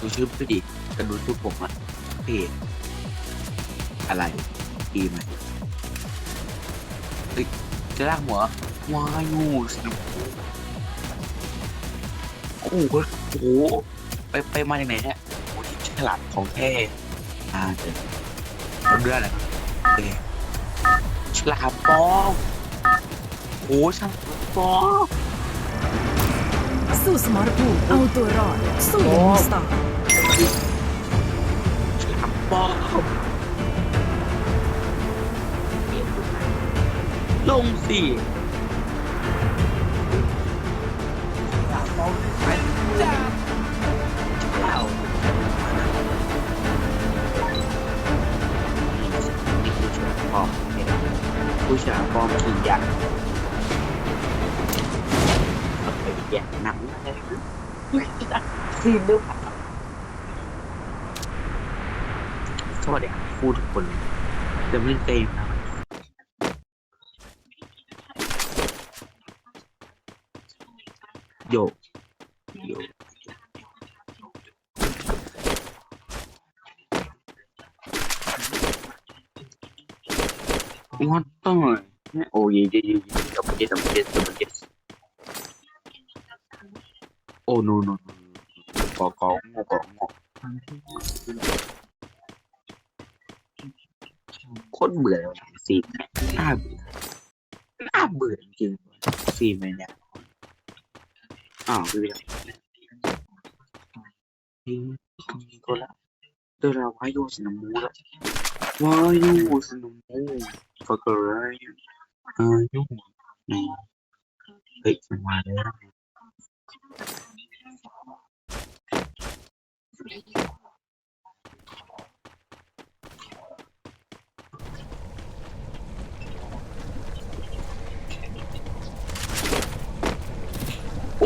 ดูชื่อพี่ดิจะดูชื่อผมอะเพจอะไรทีมไหนเฮ้ยจะลากหัววายูสนุกโอ้โหโอ้โหไปไปมาจากไหนเนี่ยโอ้โหฉลาดของแท้อ่าเดี๋ยวเอาเรื่องอะไรโอเคฉลามปอโอ้ฉลามปอ สู้สมรภูมิเอาตัวรอด สู้อย่างมีสไตล์ฉลามปลอมลงสิฉลามปลอมไปจ้าเจ้านี่คือฉลามปลอมเนี่ยผู้ฉลามปลอมขี่ยักษ์ เอาไปแยกหนังอะไรนะซีนด้วยสวัสดีครับผู้ทุกคนจะไม่เล่นเกมนะโยกโยกวัดต้องโอ้ยเยอะๆดับเบิลเจ็ดดับเบิลเจ็ดดับเบิลเจ็ด โอ้ no no no กอกองงกองงโคตรเบื่อเลยซีนเนี่ยน่าเบื่อน่าเบื่อจริงๆซีนเลยเนี่ยอ้าวดูดิตัวละตัวละวายุสนมูละวายุสนมูฟักอะไรอายุนี่เฮ้ยมันมาแล้ว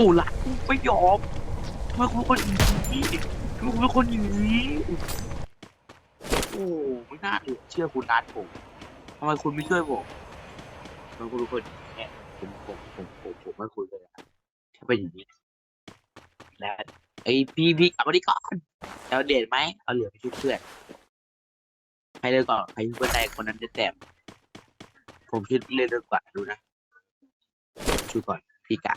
อ้หลักไม่ยอมทำไมคุณเป็นคนอย่างนี้ทำไมคุณเป็นคนอย่างนี้โอ้ไม่น่าเหลือเชื่อคุณนัทผมทำไมคุณไม่ช่วยผมทำไมคุณเป็นคนอย่างนี้เนี่ยผมผมผมผมผมไม่คุยเลยอะถ้าเป็นอย่างนี้และไอพี่พี่กลับมาดีก่อนเอาเดทไหมเอาเหลือไปช่วยเพื่อนใครเลิกก่อนใครช่วยเพื่อนใดคนนั้นจะแต้มผมคิดเล่นเลิกกว่าดูนะช่วยก่อนพี่กะ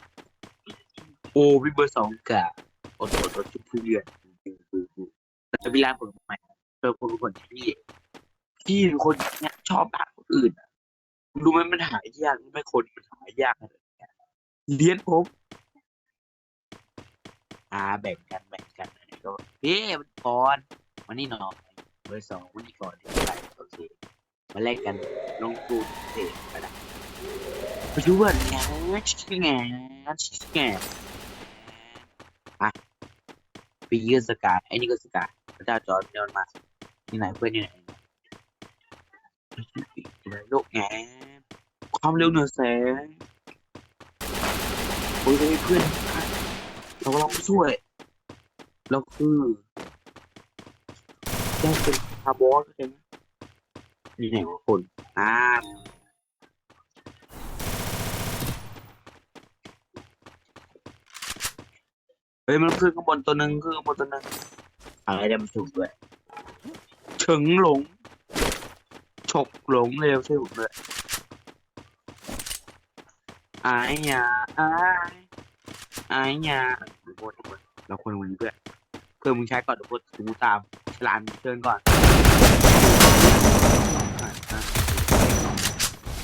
โอ้พี่เบอร์สองกะอดอดอดชุบเพื่อนดูดูดูแต่เวลาผมทำไมเจอคนคนที่ที่เป็นคนเนี่ยชอบด่าคนอื่นอะรู้ไหมมันหายากไหมคนมันหายากอะไรเนี่ยเลี้ยนผมอ่าแบ่งกันแบ่งกันอะไรก็เฮ้มันก่อนวันนี้หนอยเบอร์สองวันนี้ก่อนที่ไปโอเคมาแลกกันลงทุนเทรดไปละไปดูว่างานชิงานชิงะปีก็สกายไอ้นี่ก็สกายพระเจ้าจอร์ดเดินมาที่ไหนเพื่อนที่ไหนโลกแงความเร็วเหนือแสงโอ้ยเพื่อนเราเราช่วยเราคือแจ้งเป็นคาร์บอนใช่ไหมนี่ไหนวะคนอ่า เฮ้ยมันขึ้นข้างบนตัวหนึ่งขึ้นข้างบนตัวหนึ่งอะไรจะมันถูกด้วยเฉิงหลง ฉกหลงเร็วใช่ผมเลยอายยาอายอายยาทุกคนทุกคนเราควรวันนี้เพื่อนเพื่อนมึงใช้ก่อนทุกคนกูตามฉลามเชิญก่อน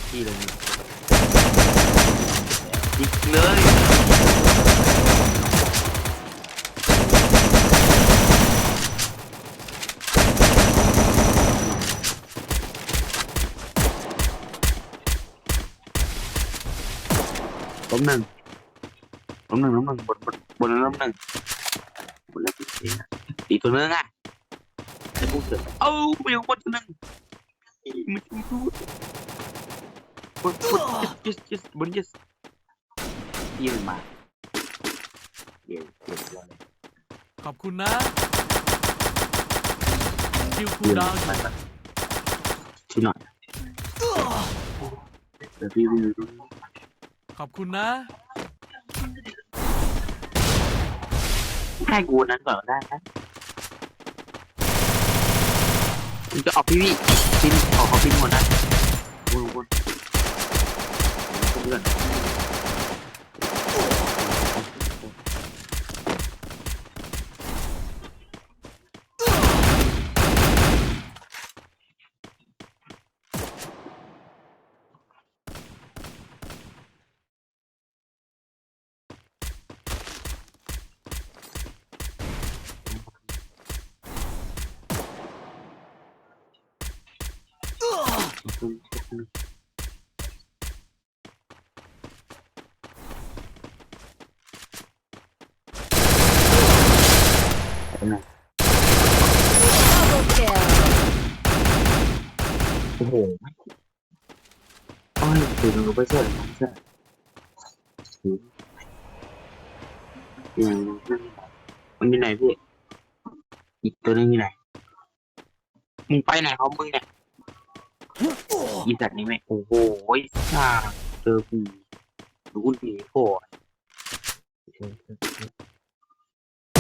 ที่เลยยิงเลย ล้มหนึ่งล้มหนึ่งล้มหนึ่งบนบนบนล้มหนึ่งบนแล้วอีกตัวนึงอะจะพูดเถอะเอ้าไปอยู่บนตัวนึงมันพูดบนบน yes yes yes บน yes ยี่มันมาเดี๋ยวเดี๋ยวเราเลยขอบคุณนะคิวคูเดี๋ยวดาวน์มันมันช่วยหน่อยเดี๋ยวพี่วิว ขอบคุณนะ ให้กูนั้นก่อนได้ไหมมึงจะออกพี่พี่พินออกเขาพินหมดนะกูกูเพื่อน โอ้โหโอ้ยดูมันไปเสร็จมันเสร็จอย่างนั้นมันอยู่ไหนพี่ อีกตัวนึงอยู่ไหนมึงไปไหนเของมึงเนี่ย อีสัตว์นี่ไหมโอ้โหช่าเจอกูดูดีโผล่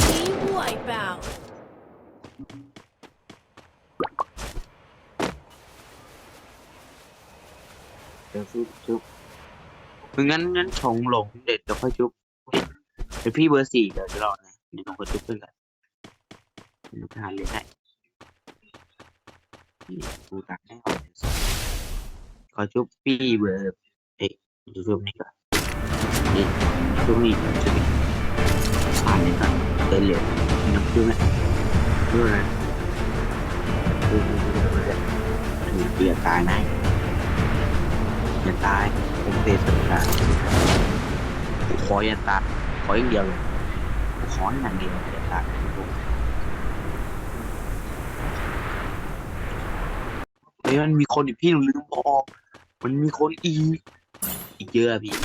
Team wipeout. เดี๋ยวชุบชุบมึงงั้นงั้นชงหลงเด็ดเดี๋ยวค่อยชุบเดี๋ยวพี่เบอร์สี่เดี๋ยวจะรอนะเดี๋ยวต้องไปชุบเพื่อนกันเดี๋ยวทานเลยให้กูตักให้เอาเดี๋ยวสิ ขอชุบพี่เบอร์เอ๊ะเดี๋ยชุบนี่ก่อนนี่ชุบนี่ชุบนี่ทานเลยก่อนเดินเหลวนี่น้ำชุบไหมชุบอะไรชุบชุบชุบชุบชุบชุบเปลี่ยนตายนะอย่าตายผมเตะสุดขาขออย่าตายขออย่างเดียวเลยขออย่างเดียวอย่าตายเฮ้ยมันมีคนอีกพี่หนูลืมบอก มันมีคนอีกอีกเยอะอะพี่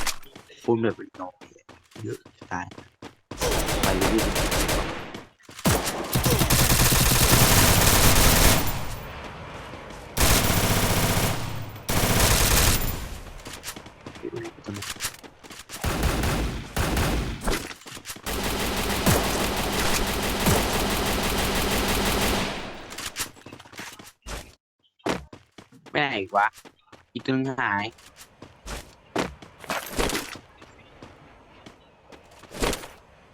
คนแบบเป็นน้องเยอะตายไปเลยพี่ไม่ไหน อีกวะ อีกตัวหนึงหาย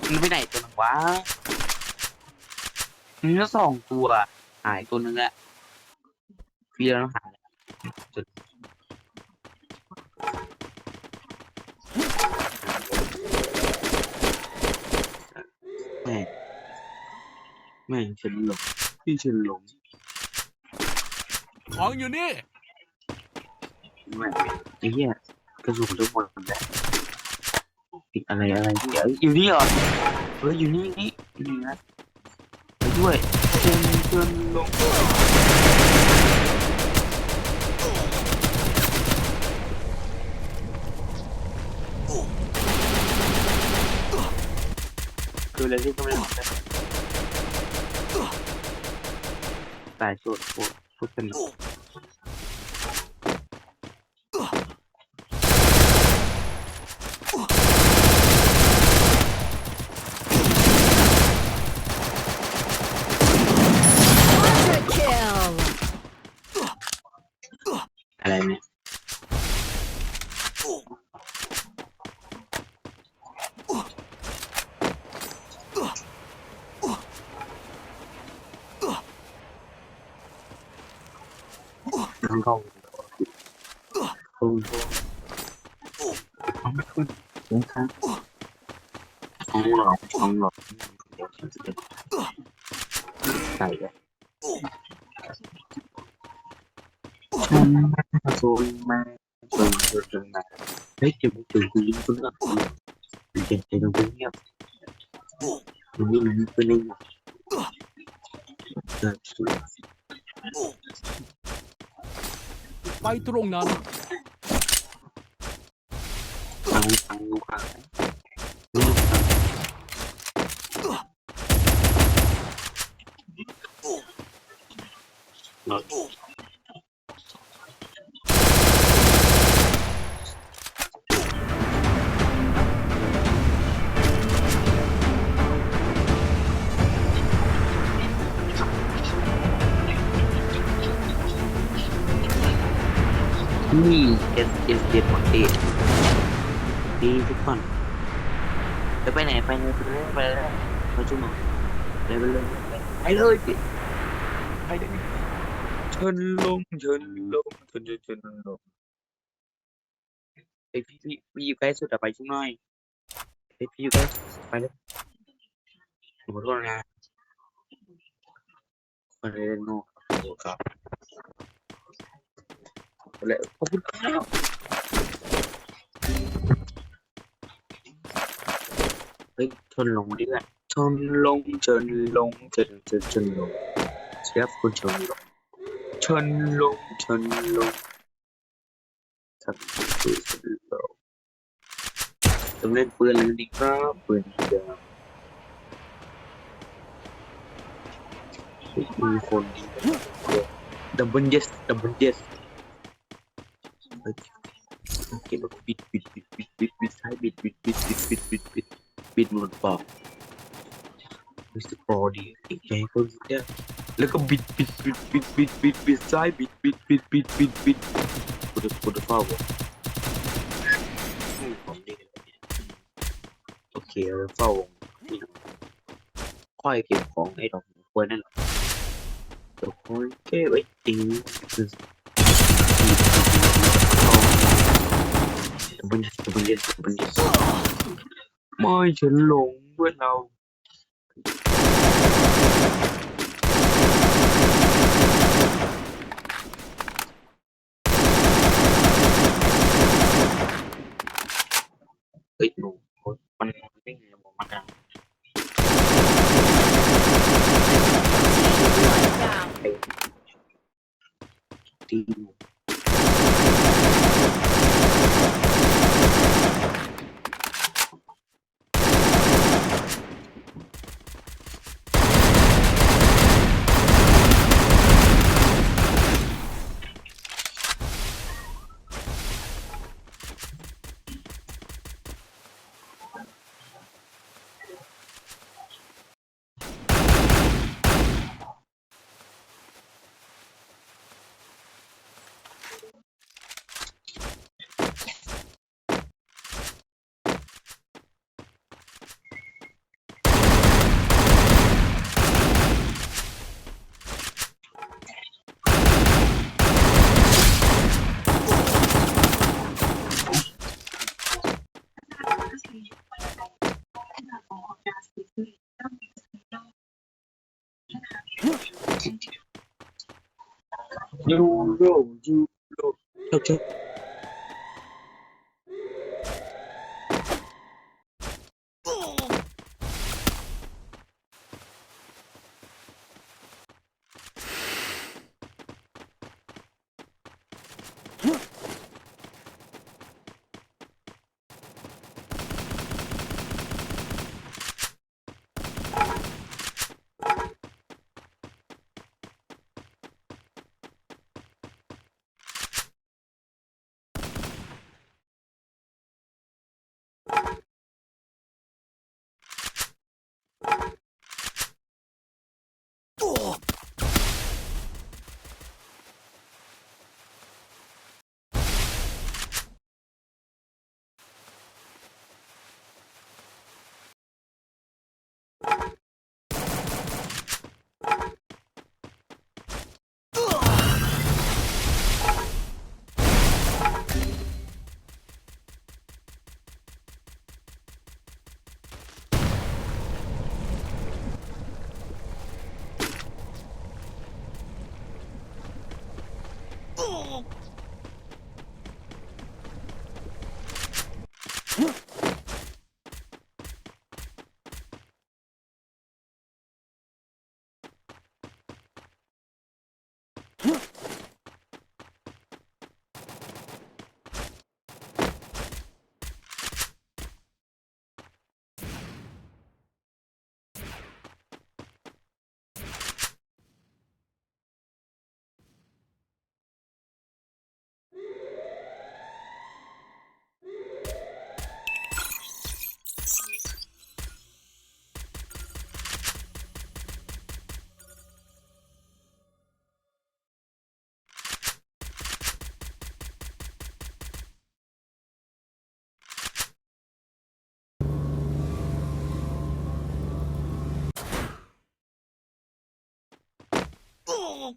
มันไปไหนตัวนึงวะมันก็สองตัว หายตัวหนึงอะพี่เราต้องหาจุดแม่งแม่งฉันหลงพี่ฉันหลงของอยู่นี่ แม่งไอ้เหี้ยกระสุนทุกหมดแล้วติดอะไรอะไรที่เอ้ยอยู่นี่เหรอเอออยู่นี่นี่อยู่นี่นะไปด้วยเชิญเชิญลงคืออะไรที่ก็ไม่ได้หมดเลยตายสุดพวกพวกเป็น อะไรเนี่ยน้องเข้าคุณเอาไม่ขึ้นนะครับท้องหลอกท้องหลอกเดี๋ยวฉันจะเป็นใส่เลย không mắt rồi mà rồi rồi rồi mà hết cho một trường của dính vững ở mình chẳng thấy nó vững nhau mình nghĩ là như thế này rồi bay tung nằm tăng tăng khoảng Not. นเป็นยังไงเออไปตรงนั้นฟังฟังดูค่ะนี่เอ็นเอ็นเอ็นหมดดีดีทุกคนจะไปไหนไปไหนไปเลยไปเลยไปจุ่มเลยไปเลยไปเลยไปเลยเชิญลงเชิญลงเชิญเชิญลงไอพี่พี่พี่อยู่ใกล้สุดอะไปชุ่มหน่อยไอพี่อยู่ใกล้ไปเลยขอโทษนะคนเล่นโง่ครับ เลยขอบคุณครับเฮ้ยชนลงดิแหละชนลงชนลงชนชนชนลงเชียบคุณชนลงชนลงชนลงสักคือชนลงต้องเล่นปืนเลยดีครับปืนเดิมมีคนดีดับเบิลเยสดับเบิลเยส โอเคแบบบิดบิดบิดบิดบิดบิดซ้ายบิดบิดบิดบิดบิดบิดบิดบิดหมดปอกรู้สึกพอดีอีกใจคนเนี่ยแล้วก็บิดบิดบิดบิดบิดบิดบิดซ้ายบิดบิดบิดบิดบิดบิดกูจะกูจะเฝ้าบอกของดีโอเคเราเฝ้าวงค่อยเก็บของไอ้ดอกควรนั่นหละเดี๋ยวค่อยเก็บไว้ตีคือ บันบันเย็นบันเย็นไม่ฉันหลงเพื่อนเรา No, would you blow? Oh!